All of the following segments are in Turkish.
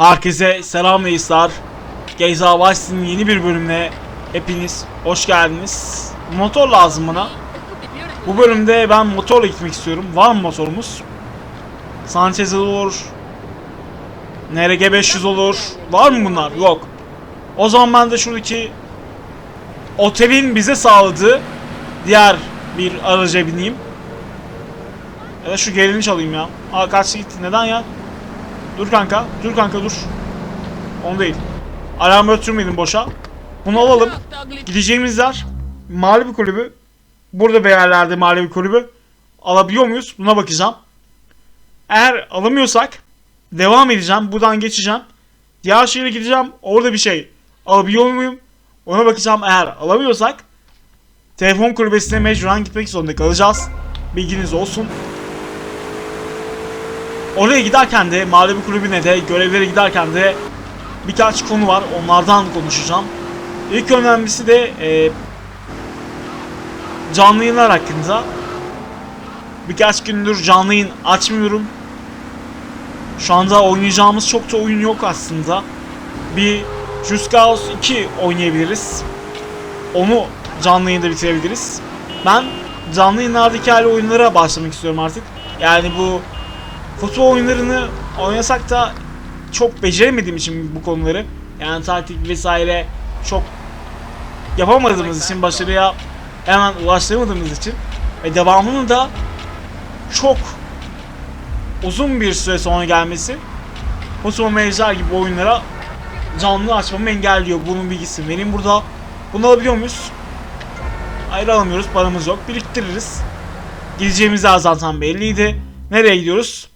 Herkese selam reisler. Geyza Vice'nin yeni bir bölümüne hepiniz hoş geldiniz. Motor lazım bana. Bu bölümde ben motorla gitmek istiyorum. Var mı motorumuz? Sanchez olur. NRG 500 olur. Var mı bunlar? Yok. O zaman ben de şuradaki otelin bize sağladığı diğer bir araca bineyim. Ya da şu gelini çalayım ya. Aa kaçtı gitti. Neden ya? Dur kanka. Dur kanka dur. On değil. Alarm öttürmeyin boşa. Bunu alalım. Gideceğimiz yer mahalle kulübü. Burada bir yerlerde mahalle kulübü. Alabiliyor muyuz? Buna bakacağım. Eğer alamıyorsak devam edeceğim. Buradan geçeceğim. Diğer şehre gideceğim. Orada bir şey alabiliyor muyum? Ona bakacağım. Eğer alamıyorsak telefon kulübesine mecburen gitmek zorunda kalacağız. Bilginiz olsun. Oraya giderken de mahalle kulübüne de görevlere giderken de birkaç konu var. Onlardan konuşacağım. İlk önemlisi de e, canlı yayınlar hakkında. Birkaç gündür canlı yayın açmıyorum. Şu anda oynayacağımız çok da oyun yok aslında. Bir Just Cause 2 oynayabiliriz. Onu canlı yayında bitirebiliriz. Ben canlı yayınlardaki hali oyunlara başlamak istiyorum artık. Yani bu futbol oyunlarını oynasak da çok beceremediğim için bu konuları yani taktik vesaire çok yapamadığımız için başarıya hemen ulaştıramadığımız için ve devamının da çok uzun bir süre sonra gelmesi futbol manager gibi oyunlara canlı açmamı engelliyor. Bunun bilgisi benim burada. Bunu alabiliyor muyuz? Hayır alamıyoruz. Paramız yok. Biriktiririz. Gideceğimiz yer zaten belliydi. Nereye gidiyoruz?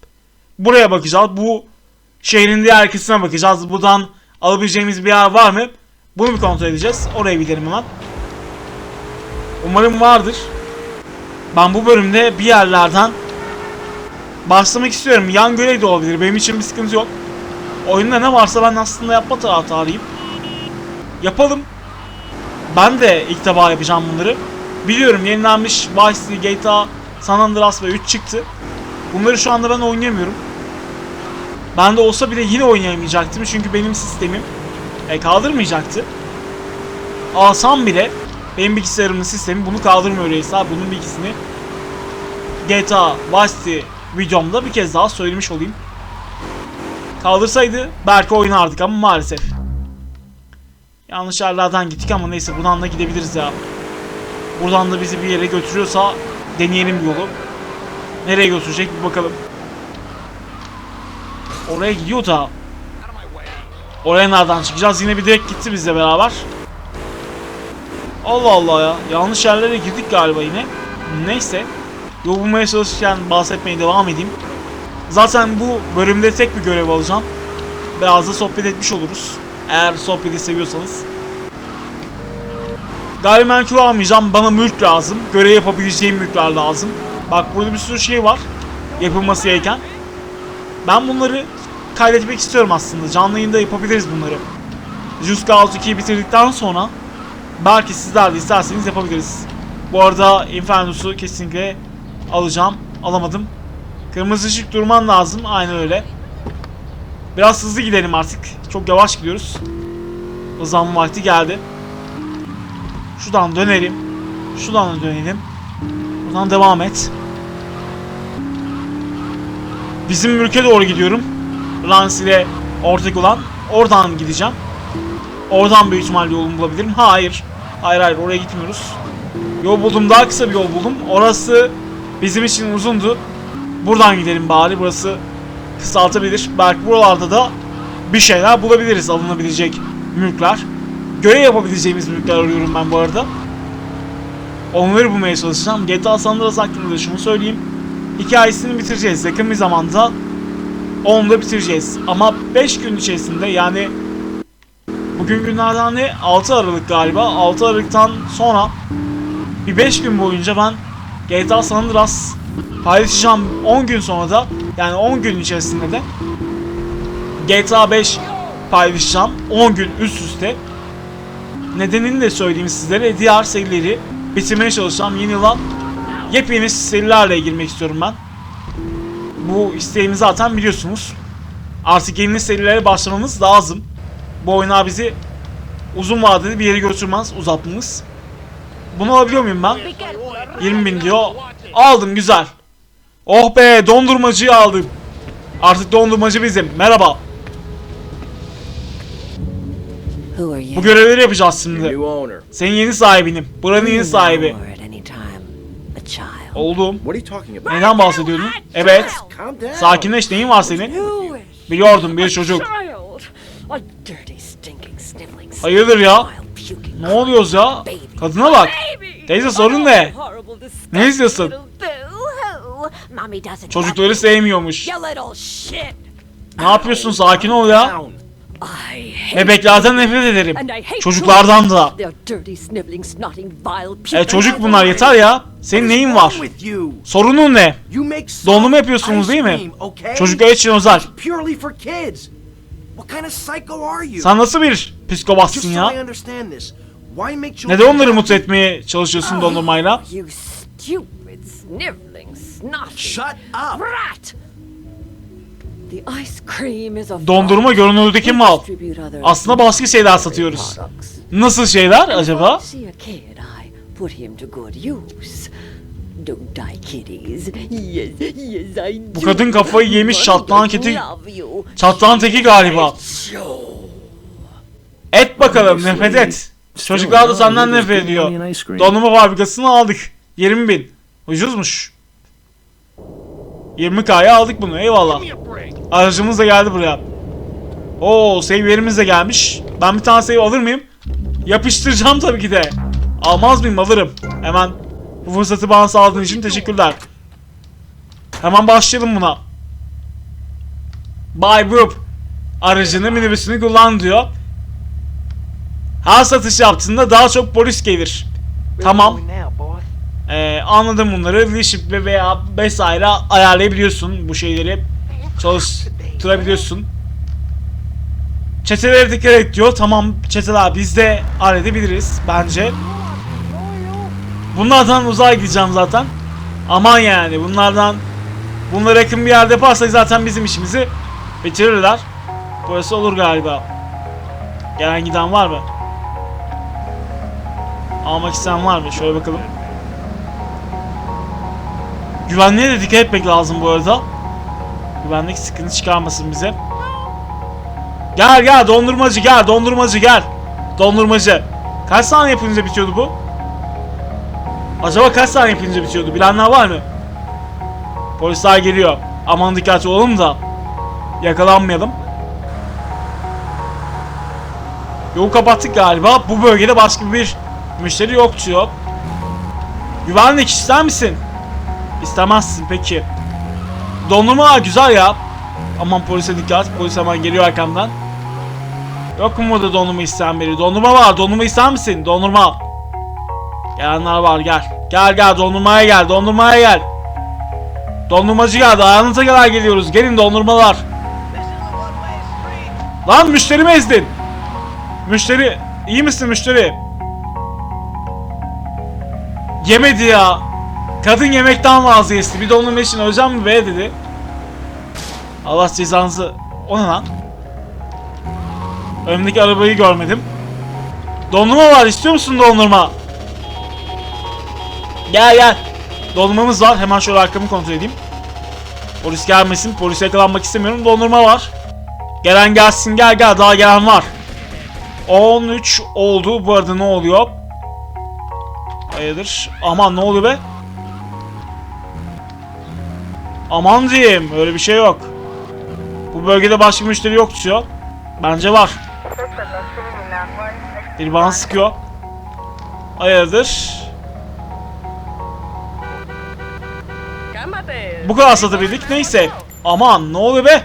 Buraya bakacağız. Bu şehrin diğer kısmına bakacağız. Buradan alabileceğimiz bir yer var mı? Bunu bir kontrol edeceğiz. Oraya gidelim hemen. Umarım vardır. Ben bu bölümde bir yerlerden başlamak istiyorum. Yan görev de olabilir. Benim için bir sıkıntı yok. Oyunda ne varsa ben aslında yapma taraftarıyım. Yapalım. Ben de ilk defa yapacağım bunları. Biliyorum yenilenmiş Vice City, GTA, San Andreas ve 3 çıktı. Bunları şu anda ben oynayamıyorum. Ben de olsa bile yine oynayamayacaktım çünkü benim sistemim e, kaldırmayacaktı. Alsam bile benim bilgisayarımın sistemi bunu kaldırmıyor reisler. Bunun bilgisini GTA Vice City videomda bir kez daha söylemiş olayım. Kaldırsaydı belki oynardık ama maalesef. Yanlış yerlerden gittik ama neyse buradan da gidebiliriz ya. Buradan da bizi bir yere götürüyorsa deneyelim yolu. Nereye götürecek bir bakalım. Oraya gidiyor da. Oraya nereden çıkacağız? Yine bir direkt gitti bizle beraber. Allah Allah ya. Yanlış yerlere girdik galiba yine. Neyse. Yol bulmaya çalışırken bahsetmeye devam edeyim. Zaten bu bölümde tek bir görev alacağım. Biraz da sohbet etmiş oluruz. Eğer sohbeti seviyorsanız. Gayrimenkul almayacağım. Bana mülk lazım. Görev yapabileceğim mülkler lazım. Bak burada bir sürü şey var. Yapılması gereken. Ben bunları kaydetmek istiyorum aslında. Canlı yayında yapabiliriz bunları. Just Cause 2'yi bitirdikten sonra belki sizler de isterseniz yapabiliriz. Bu arada Infernus'u kesinlikle alacağım. Alamadım. Kırmızı ışık durman lazım. Aynen öyle. Biraz hızlı gidelim artık. Çok yavaş gidiyoruz. O zaman vakti geldi. Şuradan dönelim. Şuradan da dönelim. Buradan devam et. Bizim mülke doğru gidiyorum. Lance ile ortak olan. Oradan gideceğim. Oradan büyük ihtimalle yolumu bulabilirim. Hayır. Hayır hayır oraya gitmiyoruz. Yol buldum. Daha kısa bir yol buldum. Orası bizim için uzundu. Buradan gidelim bari. Burası kısaltabilir. Belki buralarda da bir şeyler bulabiliriz. Alınabilecek mülkler. Görev yapabileceğimiz mülkler arıyorum ben bu arada. Onları bulmaya çalışacağım. GTA San Andreas hakkında da şunu söyleyeyim. Hikayesini bitireceğiz. Yakın bir zamanda onu da bitireceğiz. Ama 5 gün içerisinde yani bugün günlerden ne? 6 Aralık galiba. 6 Aralık'tan sonra bir 5 gün boyunca ben GTA San Andreas paylaşacağım 10 gün sonra da yani 10 gün içerisinde de GTA 5 paylaşacağım 10 gün üst üste. Nedenini de söyleyeyim sizlere. Diğer serileri bitirmeye çalışacağım. Yeni yıla yepyeni serilerle girmek istiyorum ben. Bu isteğimi zaten biliyorsunuz. Artık yeni serilere başlamamız lazım. Bu oyunlar bizi uzun vadede bir yere götürmez, uzatmamız. Bunu alabiliyor muyum ben? 20 bin diyor. Aldım güzel. Oh be dondurmacıyı aldım. Artık dondurmacı bizim. Merhaba. Bu görevleri yapacağız şimdi. new owner. Senin yeni sahibinim. Buranın yeni sahibi. Or at any time, a child. Oldum. What are you talking about? Neden bahsediyordun? Evet. Calm down. Sakinleş neyin var senin? Biliyordum bir çocuk. Hayırdır ya? Ne oluyoruz ya? Kadına bak. baby. Teyze sorun ne? Disgusting Ne doesn't Çocukları sevmiyormuş. Ne yapıyorsun? Sakin ol ya. Down. I hate Bebeklerden nefret ederim. and I hate Çocuklardan da. E çocuk bunlar yeter ya. Senin neyin var? Sorunun ne? Dondurma yapıyorsunuz değil mi? Çocuklar için özel. Sen nasıl bir psikopatsın ya? Neden onları mutlu etmeye çalışıyorsun dondurmayla? You stupid, sniveling, snotty. Shut up. Dondurma görünürdeki mal. Aslında başka şeyler satıyoruz. Nasıl şeyler acaba? See a kid, I put him to good use. Don't die, kiddies. Yes, yes, I do. Bu kadın kafayı yemiş, çatlağın keti- love you. Çatlağın teki galiba. Et bakalım nefret et. Çocuklar da senden nefret ediyor. Dondurma fabrikasını aldık. 20 bin. Ucuzmuş. 20k'ya aldık bunu eyvallah. Aracımız da geldi buraya. Oo save yerimiz de gelmiş. Ben bir tane save alır mıyım? Yapıştıracağım tabii ki de. Almaz mıyım alırım. Hemen bu fırsatı bana sağladığın için teşekkürler. Hemen başlayalım buna. Bay Boop aracını minibüsünü kullan diyor. Her satış yaptığında daha çok polis gelir. Tamam. Ee, anladım bunları. Leadership ve veya vesaire ayarlayabiliyorsun bu şeyleri. Çalıştırabiliyorsun. Çetelere dikkat et diyor. Tamam çeteler biz de halledebiliriz bence. Bunlardan uzağa gideceğim zaten. Aman yani bunlardan bunlara yakın bir yerde yaparsak zaten bizim işimizi bitirirler. Burası olur galiba. Gelen giden var mı? Almak isteyen var mı? Şöyle bakalım. Güvenliğe de dikkat etmek lazım bu arada. Güvenlik sıkıntı çıkarmasın bize. Gel gel dondurmacı gel dondurmacı gel. Dondurmacı. Kaç saniye yapınca bitiyordu bu? Acaba kaç saniye yapınca bitiyordu? Bilenler var mı? Polisler geliyor. Aman dikkatli olalım da yakalanmayalım. Yolu kapattık galiba. Bu bölgede başka bir müşteri yok diyor. Güvenlik ister misin? İstemezsin peki. Dondurma güzel ya. Aman polise dikkat. Polis hemen geliyor arkamdan. Yok mu burada dondurma isteyen biri? Dondurma var. Dondurma ister misin? Dondurma. Gelenler var gel. Gel gel dondurmaya gel. Dondurmaya gel. Dondurmacı geldi. Ayağınıza kadar geliyoruz. Gelin dondurmalar. Lan müşterimi ezdin. Müşteri. iyi misin müşteri? Yemedi ya. Kadın yemekten vazgeçti. Bir dondurma için öleceğim mi be dedi. Allah cezanızı. O ne lan? Önümdeki arabayı görmedim. Dondurma var. istiyor musun dondurma? Gel gel. Dondurmamız var. Hemen şöyle arkamı kontrol edeyim. Polis gelmesin. Polise yakalanmak istemiyorum. Dondurma var. Gelen gelsin. Gel gel. Daha gelen var. 13 oldu. Bu arada ne oluyor? Hayırdır? Aman ne oluyor be? Aman diyeyim. Öyle bir şey yok. Bu bölgede başka müşteri yok diyor. Bence var. Bir bana sıkıyor. Hayırdır? Bu kadar satabildik. Neyse. Aman ne oluyor be?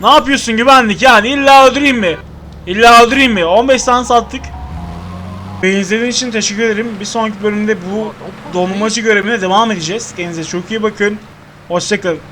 Ne yapıyorsun güvenlik yani illa öldüreyim mi? İlla öldüreyim mi? 15 tane sattık. İzlediğiniz için teşekkür ederim. Bir sonraki bölümde bu dondurmacı görevine devam edeceğiz. Kendinize çok iyi bakın. Hoşçakalın.